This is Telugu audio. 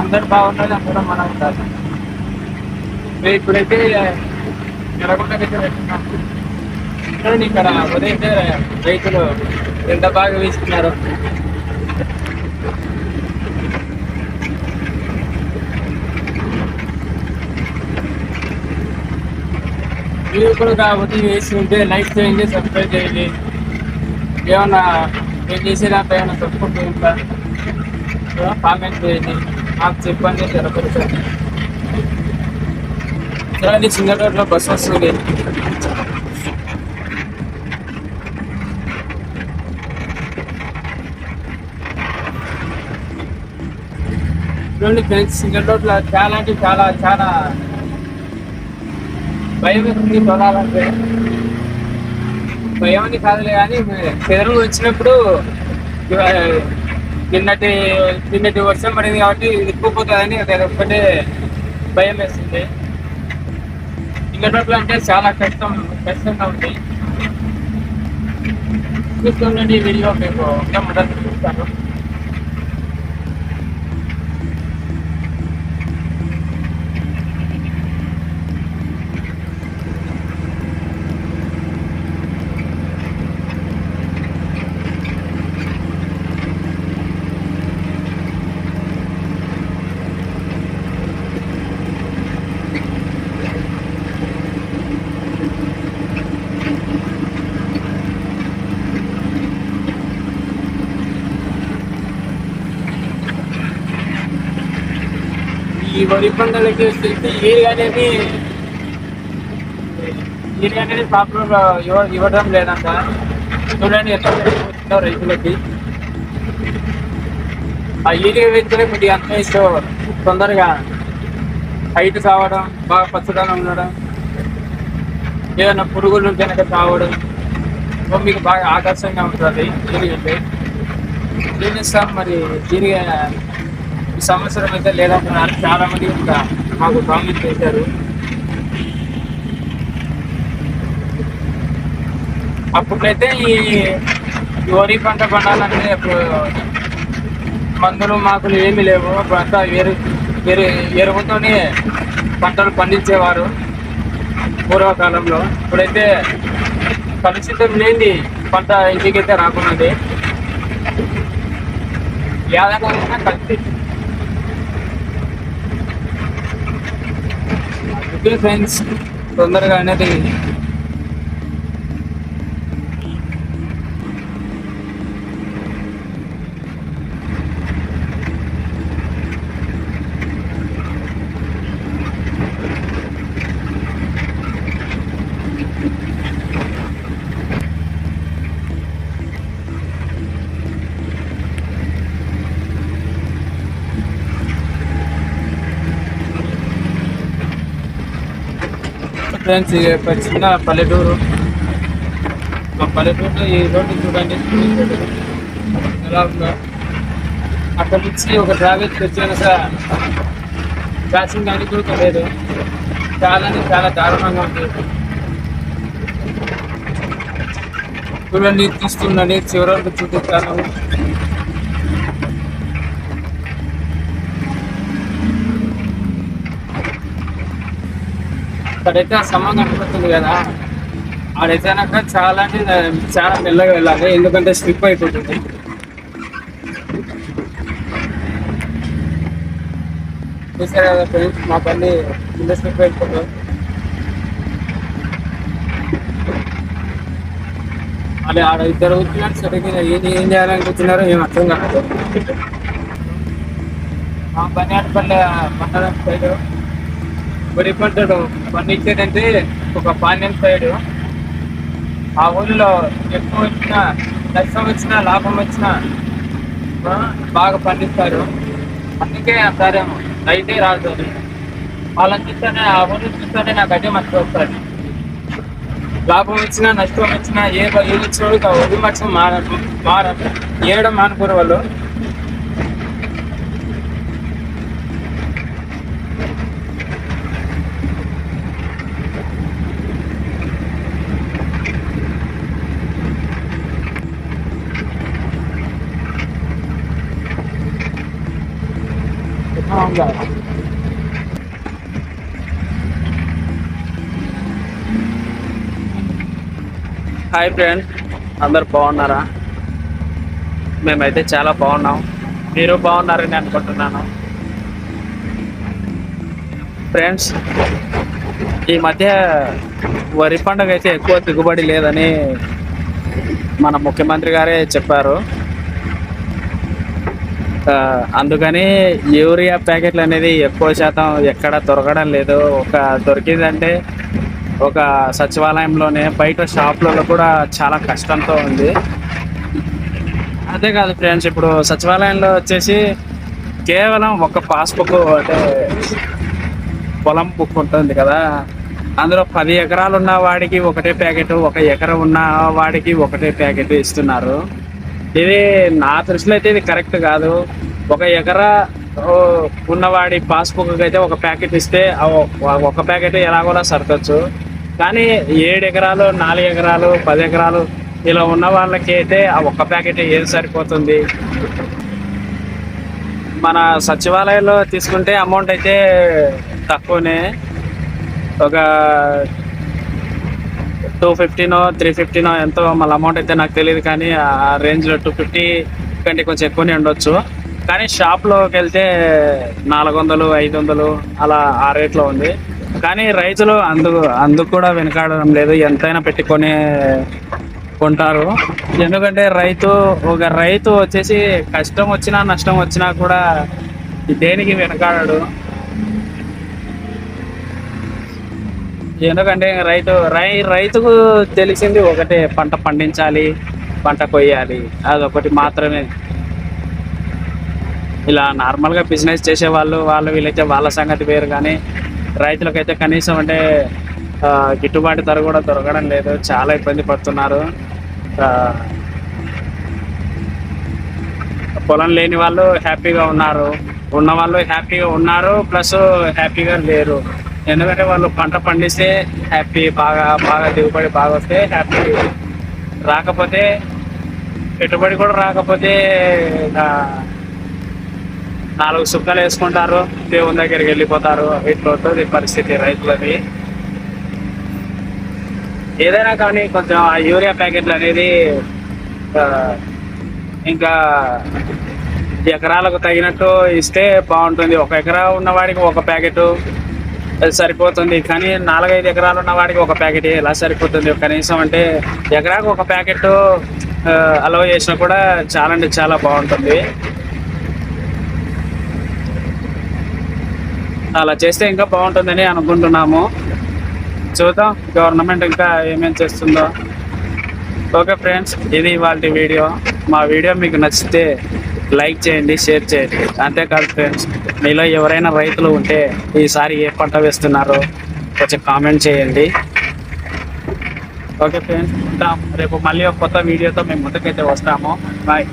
అందరు బాగుండాలి అందరం మనం ఉండాలి మేము ఇప్పుడైతే నెలకొండకైతే వెళ్తున్నాం చూడండి ఇక్కడ ఉదయతే రైతులు ఎంత బాగా వేసుకున్నారు. మీరు కూడా కాబట్టి వేసి ఉంటే లైక్ చేయండి సబ్స్క్రైబ్ చేయండి. ఏమన్నా నేను చేసేదాంట్లో ఏమైనా తప్పుకుంటూ ఉంటా. కామెంట్ చేయండి. నాకు చెప్పండి జరగదు చూడండి చిన్న రోడ్లో బస్సు వస్తుంది. చూడండి ఫ్రెండ్స్ సింగల్ రోడ్లో చాలా అంటే చాలా చాలా భయం వేస్తుంది తొలాలంటే భయం అని కాదులే కానీ చెదరు వచ్చినప్పుడు నిన్నటి నిన్నటి వర్షం పడింది కాబట్టి ఎక్కువపోతుందని అది ఒక్కటే భయం వేస్తుంది ఇంకటి అంటే చాలా కష్టం కష్టంగా ఉంది. చూస్తుండండి ఈ వీడియో మీకు ఇంకా మొదటి చూస్తాను. ఈ వరి పంటలకి వచ్చేసి ఏరియా అనేది ఏరియా అనేది ప్రాపర్ ఇవ్వడం లేదంట. చూడండి ఎట్లా పెరిగిపోతుందో రైతులకి. ఆ ఏరియా వేస్తేనే కొద్దిగా అంత ఇష్టం తొందరగా హైట్ కావడం బాగా పచ్చదనం ఉండడం ఏదైనా పురుగులు కనుక కావడం మీకు బాగా ఆకర్షంగా ఉంటుంది. దీనికి ఏం సార్ మరి దీనికి ఈ సంవత్సరం అయితే లేదంటున్నారు. చాలా మంది ఇంకా మాకు కామెంట్ చేశారు. అప్పుడైతే ఈ వరి పంట పండాలంటే ఇప్పుడు మందులు మాకులు ఏమీ లేవు. అంతా ఎరు ఎరు ఎరువుతోనే పంటలు పండించేవారు పూర్వకాలంలో. ఇప్పుడైతే కలుషితం లేని పంట ఇంటికైతే రాకున్నది. యాదగా కలిసి ఓకే ఫ్రెండ్స్ తొందరగా అనేది ఫ్రెండ్స్ ఒక చిన్న పల్లెటూరు. మా పల్లెటూరులో ఈ రోడ్డు చూడండి. ఎలా ఉందో. అక్కడ నుంచి ఒక ట్రావెల్స్ వచ్చాను సార్. క్రాసింగ్ కానీ కూడా లేదు. చాలా చాలా దారుణంగా ఉంది. చూడండి తీస్తుందని చివరి వరకు చూపిస్తాను. అక్కడైతే ఆ సంబంధం కనపడుతుంది కదా. ఆడైతే కనుక చాలా అంటే చాలా మెల్లగా వెళ్ళాలి ఎందుకంటే స్లిప్ అయిపోతుంది. చూసారు కదా ఫ్రెండ్స్ మా బండి కింద స్లిప్ అయిపోతుంది. అదే ఆడ ఇద్దరు కూర్చున్నారు సరిగ్గా ఏం ఏం చేయాలనుకుంటున్నారో ఏం అర్థం కాదు మా పని ఆడపల్లె మండలం సైడ్ వరి పంటలు పండించేదంటే ఒక పాండ్యం సైడ్ ఆ ఊళ్ళో ఎక్కువ వచ్చినా నష్టం వచ్చినా లాభం వచ్చినా బాగా పండిస్తారు. అందుకే అంటారేమో రైతే రాదు. అని వాళ్ళని చూస్తేనే ఆ ఊరిని చూస్తేనే నాకు అదే మంచి వస్తుంది. లాభం వచ్చినా నష్టం వచ్చినా ఏ ఏది వచ్చినా వరి మచ్చం మార మార ఏడం మానుకోరు వాళ్ళు? హాయ్ ఫ్రెండ్ అందరు బాగున్నారా? మేమైతే చాలా బాగున్నాం. మీరు బాగున్నారని అనుకుంటున్నాను. ఫ్రెండ్స్ ఈ మధ్య వరి పండుగ అయితే ఎక్కువ దిగుబడి లేదని మన ముఖ్యమంత్రి గారే చెప్పారు. అందుకని యూరియా ప్యాకెట్లు అనేది ఎక్కువ శాతం ఎక్కడ దొరకడం లేదు. ఒక దొరికిందంటే ఒక సచివాలయంలోనే బయట షాపులలో కూడా చాలా కష్టంతో ఉంది. అదే కాదు ఫ్రెండ్స్ ఇప్పుడు సచివాలయంలో వచ్చేసి కేవలం ఒక పాస్బుక్ అంటే పొలం బుక్ ఉంటుంది కదా. అందులో పది ఎకరాలు ఉన్న వాడికి ఒకటే ప్యాకెట్ ఒక ఎకరం ఉన్న వాడికి ఒకటే ప్యాకెట్ ఇస్తున్నారు. ఇది నా దృష్టిలో అయితే ఇది కరెక్ట్ కాదు. ఒక ఎకరా ఉన్నవాడి పాస్బుక్ అయితే ఒక ప్యాకెట్ ఇస్తే ఒక ప్యాకెట్ ఎలాగోలా సర్దొచ్చు. కానీ ఏడు ఎకరాలు నాలుగు ఎకరాలు పది ఎకరాలు ఇలా ఉన్న వాళ్ళకి అయితే ఆ ఒక్క ప్యాకెట్ ఏం సరిపోతుంది? మన సచివాలయంలో తీసుకుంటే అమౌంట్ అయితే తక్కువనే. ఒక టూ ఫిఫ్టీనో త్రీ ఫిఫ్టీనో ఎంతో మళ్ళీ అమౌంట్ అయితే నాకు తెలియదు కానీ ఆ రేంజ్లో టూ ఫిఫ్టీ కంటే కొంచెం ఎక్కువనే ఉండొచ్చు. కానీ షాప్లోకి వెళ్తే నాలుగు వందలు ఐదు వందలు అలా ఆ రేట్లో ఉంది. కానీ రైతులు అందుకు అందుకు కూడా వెనకాడడం లేదు. ఎంతైనా పెట్టుకొని కొంటారు. ఎందుకంటే రైతు ఒక రైతు వచ్చేసి కష్టం వచ్చినా నష్టం వచ్చినా కూడా దేనికి వెనకాడడు? ఎందుకంటే రైతు రై రైతుకు తెలిసింది ఒకటే పంట పండించాలి పంట కొయ్యాలి. అదొకటి మాత్రమే. ఇలా నార్మల్గా బిజినెస్ చేసే వాళ్ళు వాళ్ళు వీళ్ళైతే వాళ్ళ సంగతి వేరు కానీ రైతులకైతే కనీసం అంటే గిట్టుబాటు ధర కూడా దొరకడం లేదు. చాలా ఇబ్బంది పడుతున్నారు. పొలం లేని వాళ్ళు హ్యాపీగా ఉన్నారు. ఉన్న వాళ్ళు హ్యాపీగా ఉన్నారు ప్లస్ హ్యాపీగా లేరు. ఎందుకంటే వాళ్ళు పంట పండిస్తే హ్యాపీ బాగా బాగా దిగుబడి బాగా వస్తే హ్యాపీ రాకపోతే పెట్టుబడి కూడా రాకపోతే నాలుగు సుక్కలు వేసుకుంటారు దేవుని దగ్గరికి వెళ్ళిపోతారు ఇట్లా ఉంటుంది పరిస్థితి రైతులది. ఏదైనా కానీ కొంచెం ఆ యూరియా ప్యాకెట్లు అనేది ఇంకా ఎకరాలకు తగినట్టు ఇస్తే బాగుంటుంది. ఒక ఎకరా ఉన్నవాడికి ఒక ప్యాకెట్ సరిపోతుంది. కానీ నాలుగైదు ఎకరాలు ఉన్న వాడికి ఒక ప్యాకెట్ ఎలా సరిపోతుంది? కనీసం అంటే ఎకరాకు ఒక ప్యాకెట్ అలవ్ చేసినా కూడా చాలా అంటే చాలా బాగుంటుంది. అలా చేస్తే ఇంకా బాగుంటుందని అనుకుంటున్నాము. చూద్దాం గవర్నమెంట్ ఇంకా ఏమేమి చేస్తుందో. ఓకే ఫ్రెండ్స్ ఇది వాళ్ళ వీడియో. మా వీడియో మీకు నచ్చితే లైక్ చేయండి షేర్ చేయండి. అంతేకాదు ఫ్రెండ్స్ మీలో ఎవరైనా రైతులు ఉంటే ఈసారి ఏ పంట వేస్తున్నారో కొంచెం కామెంట్ చేయండి. ఓకే ఫ్రెండ్స్ ఉంటాం రేపు మళ్ళీ ఒక కొత్త వీడియోతో మేము ముందుకైతే వస్తాము. బాయ్